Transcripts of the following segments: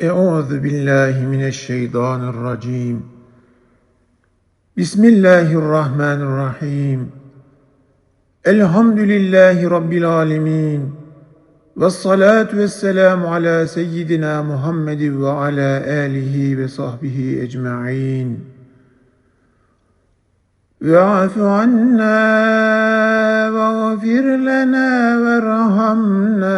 Euzu billahi mineşşeytanirracim. Bismillahirrahmanirrahim. Elhamdülillahi rabbil alamin. Ves salatu vesselam ala seyyidina Muhammedin ve ala alihi ve sahbihi ecmaîn. Ve'fu anna ve'fir lena verhamna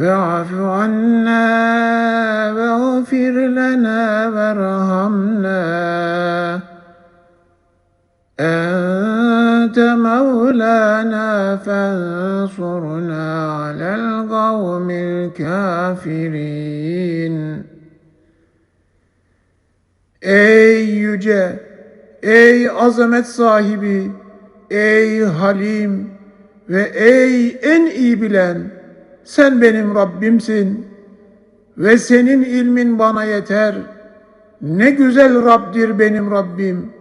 واعف عنا واغفر لنا وارحمنا أنت مولانا فانصرنا على القوم الكافرين Ey yüce, ey azamet sahibi, ey halim ve ey en iyi bilen, sen benim Rabbimsin ve senin ilmin bana yeter. Ne güzel Rab'dir benim Rabbim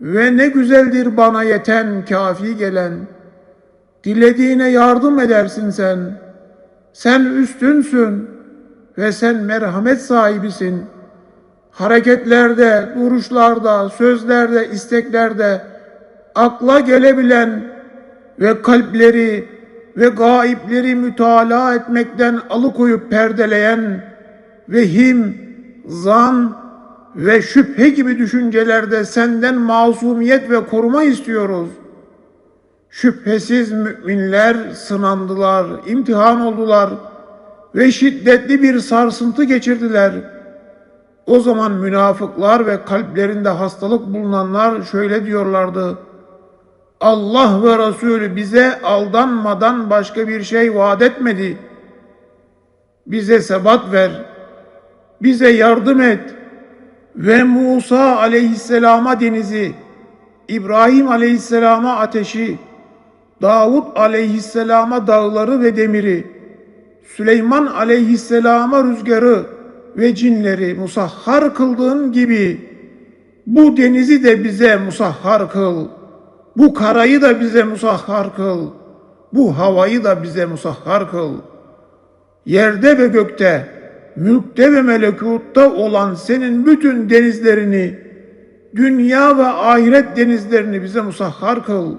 ve ne güzeldir bana yeten kafi gelen. Dilediğine yardım edersin sen. Sen üstünsün ve sen merhamet sahibisin. Hareketlerde, duruşlarda, sözlerde, isteklerde akla gelebilen ve kalpleri ve gaipleri mütalaa etmekten alıkoyup perdeleyen vehim, zan ve şüphe gibi düşüncelerde senden masumiyet ve koruma istiyoruz. Şüphesiz müminler sınandılar, imtihan oldular ve şiddetli bir sarsıntı geçirdiler. O zaman münafıklar ve kalplerinde hastalık bulunanlar şöyle diyorlardı. Allah ve Resulü bize aldanmadan başka bir şey vaat etmedi. Bize sebat ver. Bize yardım et. Ve Musa aleyhisselama denizi, İbrahim aleyhisselama ateşi, Davut aleyhisselama dağları ve demiri, Süleyman aleyhisselama rüzgarı ve cinleri musahhar kıldığın gibi bu denizi de bize musahhar kıl.'' Bu karayı da bize musahhar kıl. Bu havayı da bize musahhar kıl. Yerde ve gökte, mülkte ve melekutta olan senin bütün denizlerini, dünya ve ahiret denizlerini bize musahhar kıl.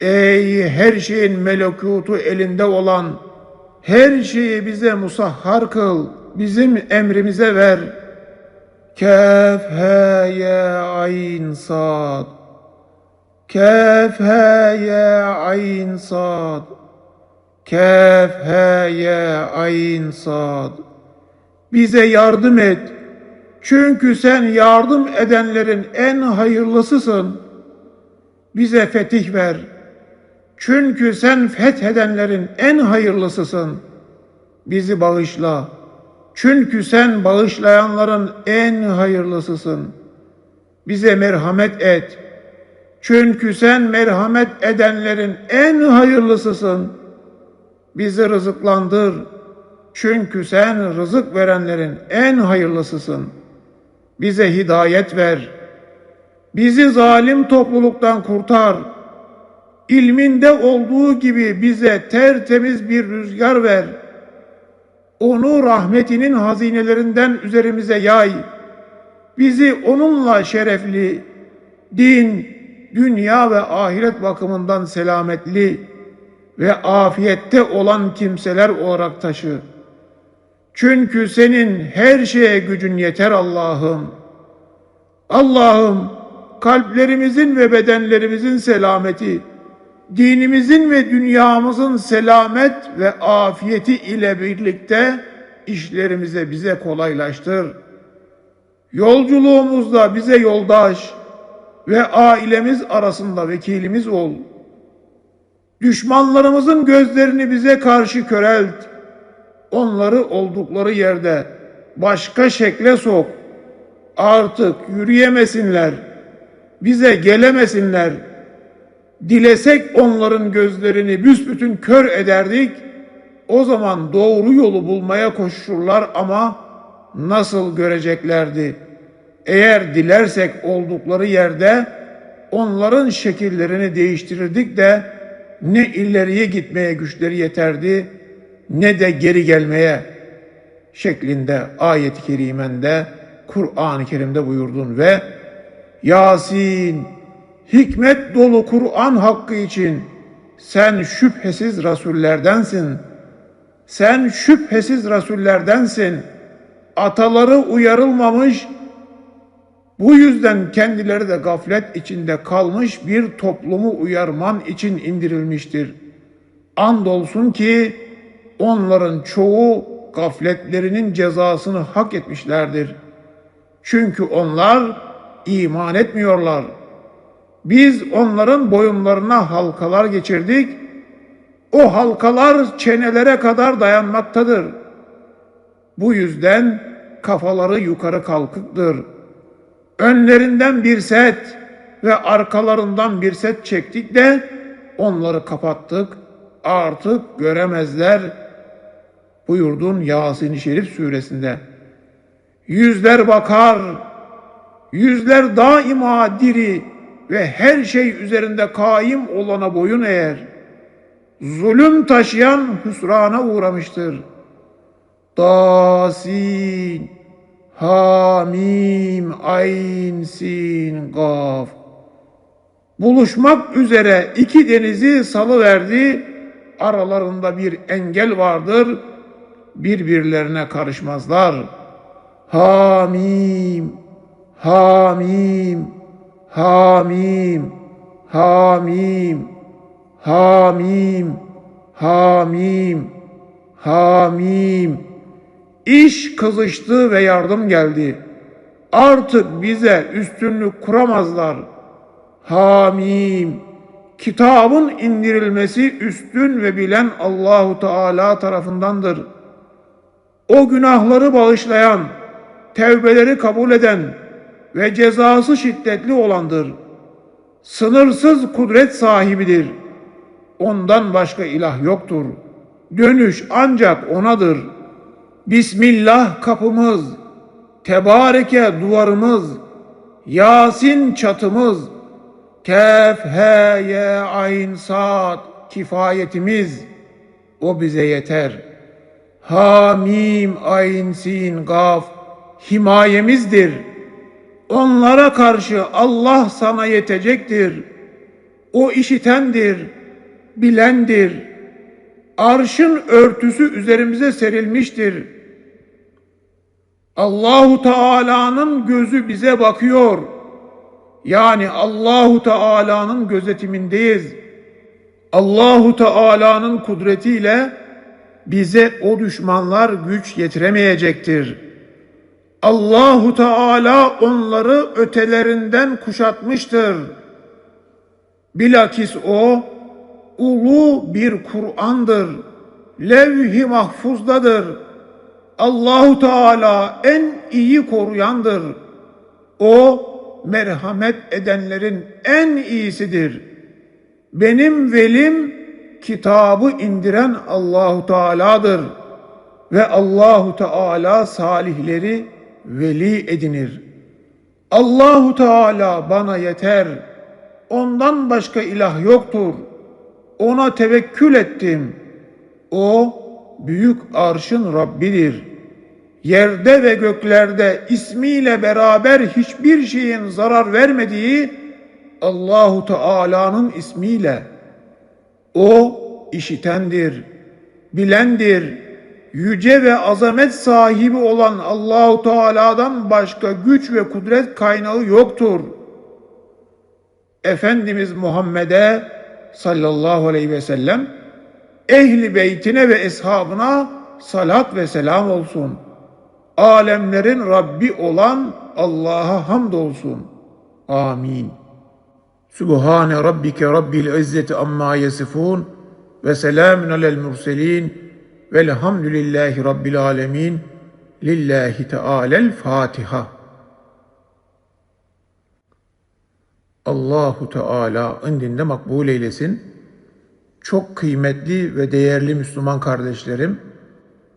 Ey her şeyin melekutu elinde olan, her şeyi bize musahhar kıl, bizim emrimize ver. Kef he ya ayn sad. Kef he ye ayn sad. Kef he ye ayn sad. Bize yardım et. Çünkü sen yardım edenlerin en hayırlısısın. Bize fetih ver. Çünkü sen fethedenlerin en hayırlısısın. Bizi bağışla. Çünkü sen bağışlayanların en hayırlısısın. Bize merhamet et.'' Çünkü sen merhamet edenlerin en hayırlısısın. Bizi rızıklandır. Çünkü sen rızık verenlerin en hayırlısısın. Bize hidayet ver. Bizi zalim topluluktan kurtar. İlminde olduğu gibi bize tertemiz bir rüzgar ver. Onu rahmetinin hazinelerinden üzerimize yay. Bizi onunla şerefli, din, dünya ve ahiret bakımından selametli ve afiyette olan kimseler olarak taşı. Çünkü senin her şeye gücün yeter Allah'ım. Allah'ım kalplerimizin ve bedenlerimizin selameti, dinimizin ve dünyamızın selamet ve afiyeti ile birlikte işlerimize bize kolaylaştır. Yolculuğumuzda bize yoldaş, ve ailemiz arasında vekilimiz ol. Düşmanlarımızın gözlerini bize karşı körelt. onları oldukları yerde başka şekle sok. Artık yürüyemesinler, bize gelemesinler. Dilesek onların gözlerini büsbütün kör ederdik. O zaman doğru yolu bulmaya koşurlar ama nasıl göreceklerdi? Eğer dilersek oldukları yerde onların şekillerini değiştirirdik de ne ileriye gitmeye güçleri yeterdi ne de geri gelmeye şeklinde ayet-i kerimende Kur'an-ı Kerim'de buyurdun ve Yasin hikmet dolu Kur'an hakkı için sen şüphesiz rasullerdensin. Sen şüphesiz rasullerdensin. Ataları uyarılmamış, bu yüzden kendileri de gaflet içinde kalmış bir toplumu uyarman için indirilmiştir. Andolsun ki onların çoğu gafletlerinin cezasını hak etmişlerdir. Çünkü onlar iman etmiyorlar. Biz onların boyunlarına halkalar geçirdik. O halkalar çenelere kadar dayanmaktadır. Bu yüzden kafaları yukarı kalkıktır. Önlerinden bir set ve arkalarından bir set çektik de onları kapattık. Artık göremezler buyurdun Yasin-i Şerif suresinde. Yüzler bakar, yüzler daima diri ve her şey üzerinde kaim olana boyun eğer. Zulüm taşıyan hüsrana uğramıştır. Dasin, Hamim, Ayn, Sin, Gaf. Buluşmak üzere iki denizi salıverdi. Aralarında bir engel vardır. Birbirlerine karışmazlar. Hamim, Hamim, Hamim, Hamim, Hamim, Hamim, Hamim. İş kızıştı ve yardım geldi. Artık bize üstünlük kuramazlar. Hamim. Kitabın indirilmesi üstün ve bilen Allahu Teala tarafındandır. O günahları bağışlayan, tevbeleri kabul eden ve cezası şiddetli olandır. Sınırsız kudret sahibidir. Ondan başka ilah yoktur. Dönüş ancak onadır. Bismillah kapımız, Tebareke duvarımız, Yasin çatımız, Kef, he, ye, ayn, sad kifayetimiz. O bize yeter. Hamim, ayn, sin, gaf himayemizdir. Onlara karşı Allah sana yetecektir. O işitendir, bilendir. Arşın örtüsü üzerimize serilmiştir. Allahu Teala'nın gözü bize bakıyor. Yani Allahu Teala'nın gözetimindeyiz. Allahu Teala'nın kudretiyle bize o düşmanlar güç yetiremeyecektir. Allahu Teala onları ötelerinden kuşatmıştır. Bilakis o ulu bir Kur'an'dır. Levh-i mahfuzdadır. Allahu Teala en iyi koruyandır. O merhamet edenlerin en iyisidir. Benim velim kitabı indiren Allahu Teala'dır ve Allahu Teala salihleri veli edinir. Allahu Teala bana yeter. Ondan başka ilah yoktur. Ona tevekkül ettim. O büyük arşın Rabbidir. Yerde ve göklerde ismiyle beraber hiçbir şeyin zarar vermediği Allahu Teala'nın ismiyle. O işitendir, bilendir, yüce ve azamet sahibi olan Allahu Teala'dan başka güç ve kudret kaynağı yoktur. Efendimiz Muhammed'e sallallahu aleyhi ve sellem ehli beytine ve eshabına salat ve selam olsun. Alemlerin Rabbi olan Allah'a hamdolsun. Amin. Sübhane Rabbike Rabbil İzzeti amma yasifun ve selamun alel murselin Velhamdülillahi Rabbil alemin. Lillahi Teala'l Fatiha. Allahu Teala indinde makbul eylesin. Çok kıymetli ve değerli Müslüman kardeşlerim,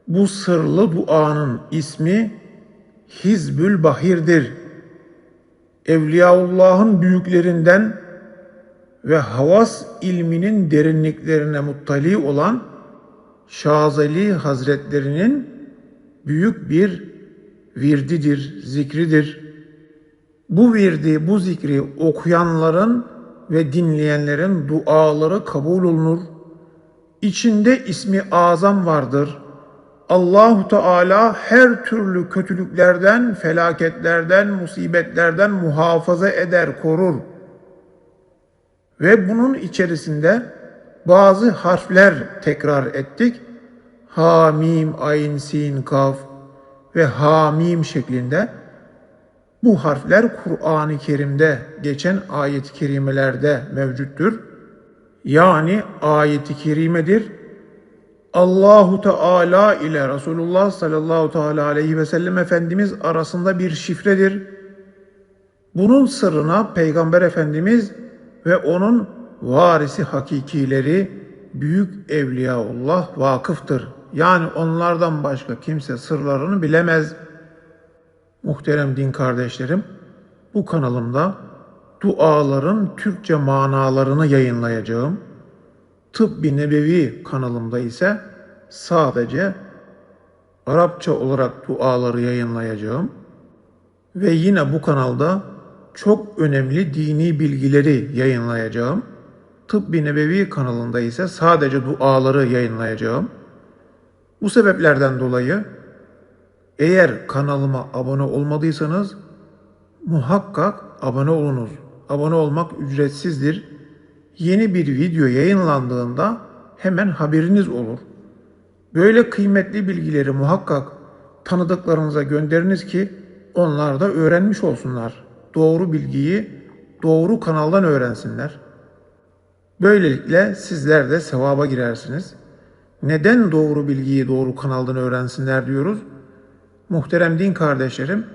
bu sırlı duanın ismi Hizbül Bahir'dir. Evliyaullah'ın büyüklerinden ve havas ilminin derinliklerine muttali olan Şazeli Hazretlerinin büyük bir virdidir, zikridir. Bu virdi, bu zikri okuyanların ve dinleyenlerin duaları kabul olunur. İçinde ismi azam vardır. Allahu Teala her türlü kötülüklerden, felaketlerden, musibetlerden muhafaza eder, korur. Ve bunun içerisinde bazı harfler tekrar ettik. Ha, mim, sin, kaf ve ha, mim şeklinde. Bu harfler Kur'an-ı Kerim'de geçen ayet-i kerimelerde mevcuttur. Yani ayet-i kerimedir. Allahu Teala ile Resulullah sallallahu teala aleyhi ve sellem Efendimiz arasında bir şifredir. Bunun sırrına Peygamber Efendimiz ve onun varisi hakikileri büyük evliyaullah vakıftır. Yani onlardan başka kimse sırlarını bilemez. Muhterem din kardeşlerim, bu kanalımda duaların Türkçe manalarını yayınlayacağım. Tıbbi Nebevi kanalımda ise sadece Arapça olarak duaları yayınlayacağım. Ve yine bu kanalda çok önemli dini bilgileri yayınlayacağım. Tıbbi Nebevi kanalında ise sadece duaları yayınlayacağım. Bu sebeplerden dolayı eğer kanalıma abone olmadıysanız muhakkak abone olunuz. Abone olmak ücretsizdir. Yeni bir video yayınlandığında hemen haberiniz olur. Böyle kıymetli bilgileri muhakkak tanıdıklarınıza gönderiniz ki onlar da öğrenmiş olsunlar. Doğru bilgiyi doğru kanaldan öğrensinler. Böylelikle sizler de sevaba girersiniz. Neden doğru bilgiyi doğru kanaldan öğrensinler diyoruz? Muhterem din kardeşlerim,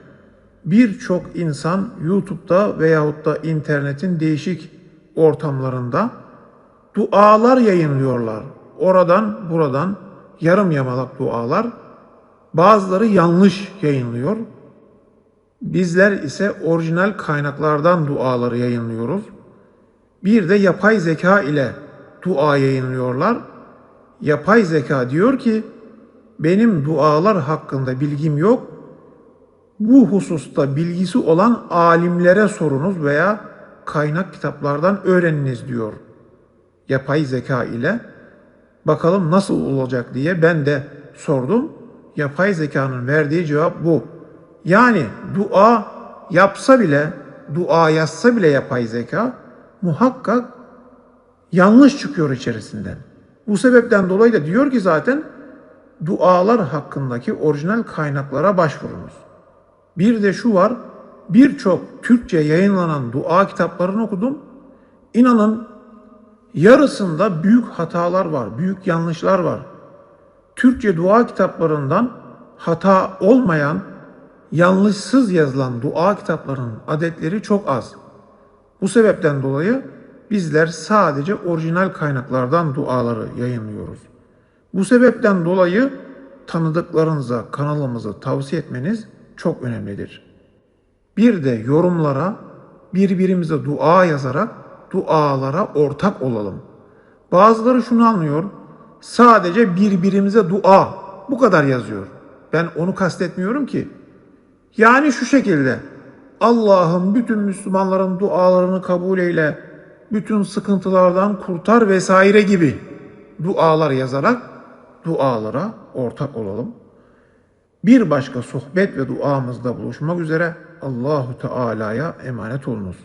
birçok insan YouTube'da veyahut da internetin değişik ortamlarında dualar yayınlıyorlar. Oradan buradan yarım yamalak dualar. Bazıları yanlış yayınlıyor. Bizler ise orijinal kaynaklardan duaları yayınlıyoruz. Bir de yapay zeka ile dua yayınlıyorlar. Yapay zeka diyor ki benim dualar hakkında bilgim yok. Bu hususta bilgisi olan alimlere sorunuz veya kaynak kitaplardan öğreniniz diyor. Yapay zeka ile bakalım nasıl olacak diye ben de sordum. Yapay zekanın verdiği cevap bu. Yani dua yapsa bile, dua yazsa bile yapay zeka muhakkak yanlış çıkıyor içerisinden. Bu sebepten dolayı da diyor ki zaten dualar hakkındaki orijinal kaynaklara başvurunuz. Bir de şu var, birçok Türkçe yayınlanan dua kitaplarını okudum. İnanın yarısında büyük hatalar var, büyük yanlışlar var. Türkçe dua kitaplarından hata olmayan, yanlışsız yazılan dua kitaplarının adetleri çok az. Bu sebepten dolayı bizler sadece orijinal kaynaklardan duaları yayınlıyoruz. Bu sebepten dolayı tanıdıklarınıza kanalımızı tavsiye etmeniz çok önemlidir. Bir de yorumlara birbirimize dua yazarak dualara ortak olalım. Bazıları şunu anlıyor. Sadece birbirimize dua bu kadar yazıyor. Ben onu kastetmiyorum ki. Yani şu şekilde Allah'ım bütün Müslümanların dualarını kabul eyle, bütün sıkıntılardan kurtar vesaire gibi dualar yazarak dualara ortak olalım. Bir başka sohbet ve duamızda buluşmak üzere Allahu Teala'ya emanet olunuz.